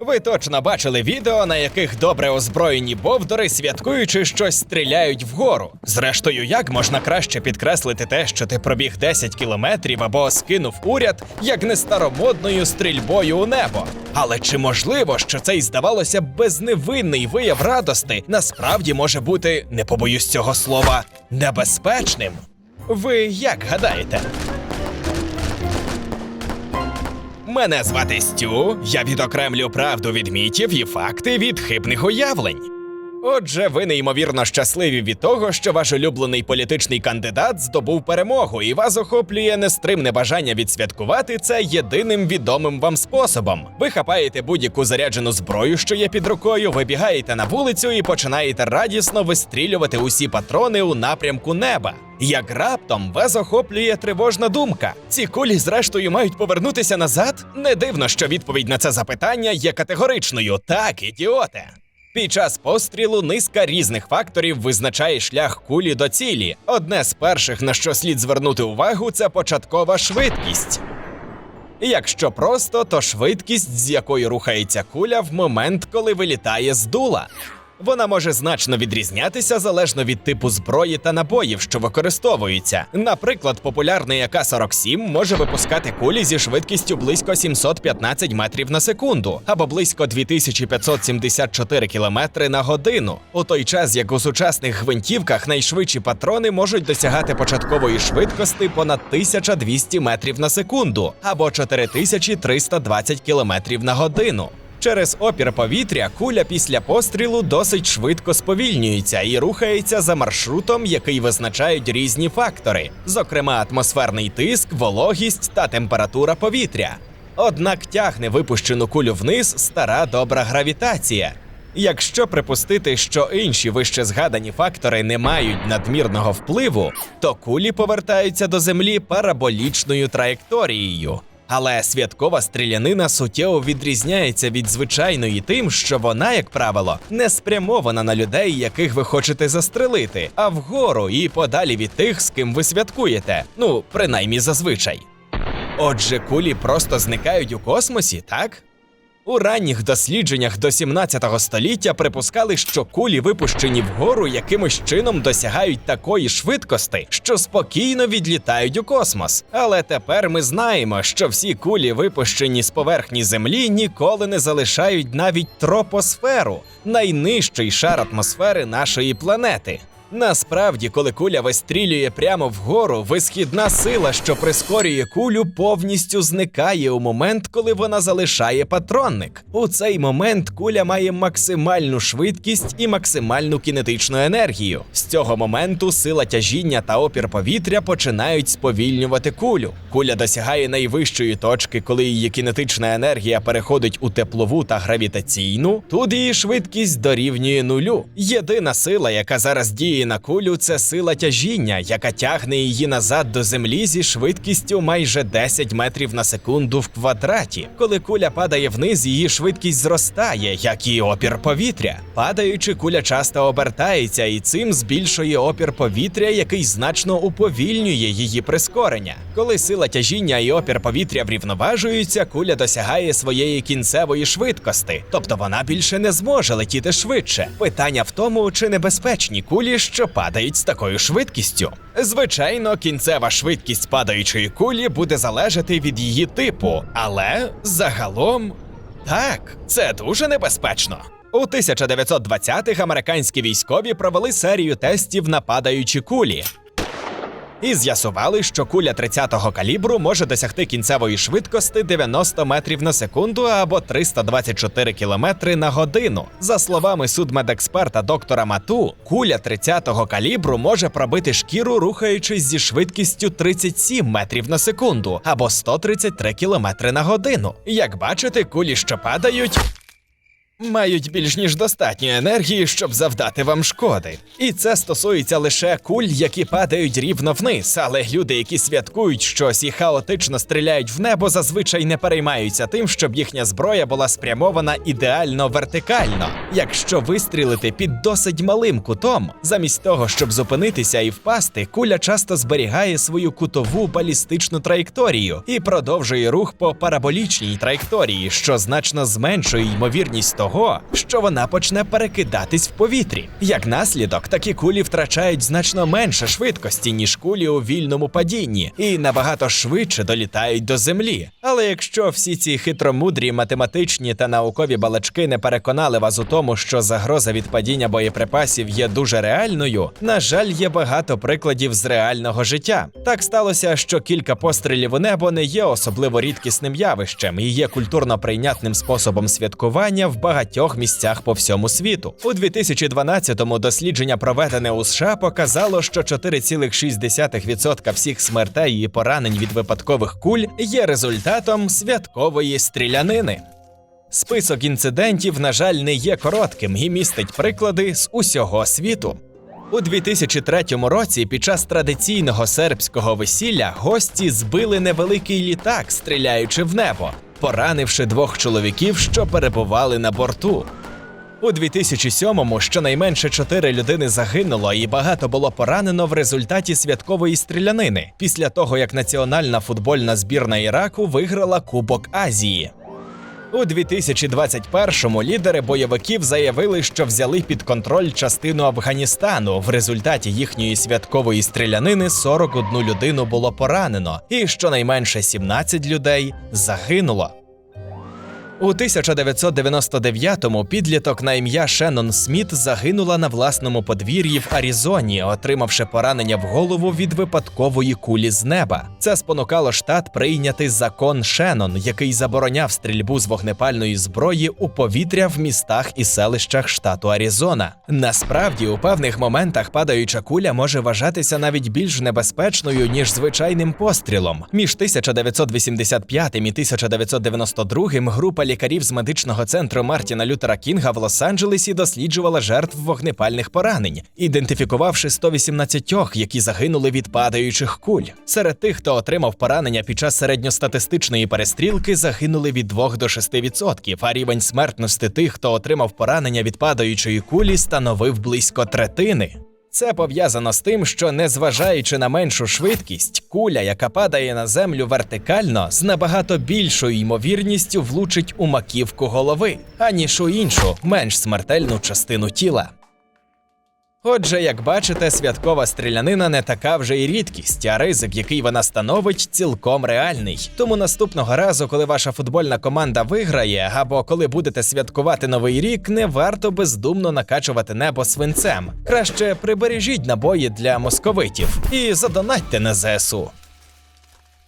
Ви точно бачили відео, на яких добре озброєні бовдори, святкуючи щось, стріляють вгору. Зрештою, як можна краще підкреслити те, що ти пробіг 10 кілометрів або скинув уряд, як не старомодною стрільбою у небо? Але чи можливо, що цей здавалося безневинний вияв радости насправді може бути, не побоюсь цього слова, небезпечним? Ви як гадаєте? Мене звати Стю. Я відокремлю правду від мітів і факти від хибних уявлень. Отже, ви неймовірно щасливі від того, що ваш улюблений політичний кандидат здобув перемогу, і вас охоплює нестримне бажання відсвяткувати це єдиним відомим вам способом. Ви хапаєте будь-яку заряджену зброю, що є під рукою, вибігаєте на вулицю і починаєте радісно вистрілювати усі патрони у напрямку неба. Як раптом вас охоплює тривожна думка. Ці кулі, зрештою, мають повернутися назад? Не дивно, що відповідь на це запитання є категоричною. Так, ідіоте. Під час пострілу низка різних факторів визначає шлях кулі до цілі. Одне з перших, на що слід звернути увагу, це початкова швидкість. Якщо просто, то швидкість, з якою рухається куля в момент, коли вилітає з дула. Вона може значно відрізнятися залежно від типу зброї та набоїв, що використовуються. Наприклад, популярний АК-47 може випускати кулі зі швидкістю близько 715 метрів на секунду або близько 2574 кілометри на годину. У той час, як у сучасних гвинтівках найшвидші патрони можуть досягати початкової швидкості понад 1200 метрів на секунду або 4320 кілометрів на годину. Через опір повітря куля після пострілу досить швидко сповільнюється і рухається за маршрутом, який визначають різні фактори, зокрема атмосферний тиск, вологість та температура повітря. Однак тягне випущену кулю вниз стара добра гравітація. Якщо припустити, що інші вище згадані фактори не мають надмірного впливу, то кулі повертаються до землі параболічною траєкторією. Але святкова стрілянина суттєво відрізняється від звичайної тим, що вона, як правило, не спрямована на людей, яких ви хочете застрелити, а вгору і подалі від тих, з ким ви святкуєте. Ну, принаймні зазвичай. Отже, кулі просто зникають у космосі, так? У ранніх дослідженнях до 17 століття припускали, що кулі, випущені вгору, якимось чином досягають такої швидкості, що спокійно відлітають у космос. Але тепер ми знаємо, що всі кулі, випущені з поверхні Землі, ніколи не залишають навіть тропосферу, найнижчий шар атмосфери нашої планети. Насправді, коли куля вистрілює прямо вгору, висхідна сила, що прискорює кулю, повністю зникає у момент, коли вона залишає патронник. У цей момент куля має максимальну швидкість і максимальну кінетичну енергію. З цього моменту сила тяжіння та опір повітря починають сповільнювати кулю. Куля досягає найвищої точки, коли її кінетична енергія переходить у теплову та гравітаційну. Тут її швидкість дорівнює нулю. Єдина сила, яка зараз діє на кулю, це сила тяжіння, яка тягне її назад до землі зі швидкістю майже 10 метрів на секунду в квадраті. Коли куля падає вниз, її швидкість зростає, як і опір повітря. Падаючи, куля часто обертається і цим збільшує опір повітря, який значно уповільнює її прискорення. Коли сила тяжіння і опір повітря врівноважуються, куля досягає своєї кінцевої швидкості, тобто вона більше не зможе летіти швидше. Питання в тому, чи небезпечні кулі, що падають з такою швидкістю. Звичайно, кінцева швидкість падаючої кулі буде залежати від її типу, але загалом так, це дуже небезпечно. У 1920-х американські військові провели серію тестів на падаючі кулі. І з'ясували, що куля 30-го калібру може досягти кінцевої швидкості 90 метрів на секунду або 324 кілометри на годину. За словами судмедексперта доктора Мату, куля 30-го калібру може пробити шкіру, рухаючись зі швидкістю 37 метрів на секунду або 133 кілометри на годину. Як бачите, кулі, що падають. Мають більш ніж достатньо енергії, щоб завдати вам шкоди. І це стосується лише куль, які падають рівно вниз. Але люди, які святкують щось і хаотично стріляють в небо, зазвичай не переймаються тим, щоб їхня зброя була спрямована ідеально вертикально. Якщо вистрілити під досить малим кутом, замість того, щоб зупинитися і впасти, куля часто зберігає свою кутову балістичну траєкторію і продовжує рух по параболічній траєкторії, що значно зменшує ймовірність того, що вона почне перекидатись в повітрі. Як наслідок, такі кулі втрачають значно менше швидкості, ніж кулі у вільному падінні, і набагато швидше долітають до землі. Але якщо всі ці хитромудрі математичні та наукові балачки не переконали вас у тому, що загроза від падіння боєприпасів є дуже реальною, на жаль, є багато прикладів з реального життя. Так сталося, що кілька пострілів у небо не є особливо рідкісним явищем і є культурно прийнятним способом святкування в багатьох місцях по всьому світу. У 2012-му дослідження, проведене у США, показало, що 4,6% всіх смертей і поранень від випадкових куль є результатом святкової стрілянини. Список інцидентів, на жаль, не є коротким і містить приклади з усього світу. У 2003 році під час традиційного сербського весілля гості збили невеликий літак, стріляючи в небо, поранивши двох чоловіків, що перебували на борту. У 2007-му щонайменше чотири людини загинуло і багато було поранено в результаті святкової стрілянини після того, як національна футбольна збірна Іраку виграла Кубок Азії. У 2021-му лідери бойовиків заявили, що взяли під контроль частину Афганістану. В результаті їхньої святкової стрілянини 41 людину було поранено, і щонайменше 17 людей загинуло. У 1999-му підліток на ім'я Шеннон Сміт загинула на власному подвір'ї в Аризоні, отримавши поранення в голову від випадкової кулі з неба. Це спонукало штат прийняти закон Шеннон, який забороняв стрільбу з вогнепальної зброї у повітря в містах і селищах штату Аризона. Насправді, у певних моментах падаюча куля може вважатися навіть більш небезпечною ніж звичайним пострілом. Між 1985 і 1992 група лікарів з медичного центру Мартіна Лютера Кінга в Лос-Анджелесі досліджувала жертв вогнепальних поранень, ідентифікувавши 118, які загинули від падаючих куль. Серед тих, хто отримав поранення під час середньостатистичної перестрілки, загинули від 2 до 6%, а рівень смертності тих, хто отримав поранення від падаючої кулі, становив близько третини. Це пов'язано з тим, що незважаючи на меншу швидкість, куля, яка падає на землю вертикально, з набагато більшою ймовірністю влучить у маківку голови, аніж у іншу, менш смертельну частину тіла. Отже, як бачите, святкова стрілянина не така вже й рідкість, а ризик, який вона становить, цілком реальний. Тому наступного разу, коли ваша футбольна команда виграє, або коли будете святкувати новий рік, не варто бездумно накачувати небо свинцем. Краще прибережіть набої для московитів і задонатьте на ЗСУ.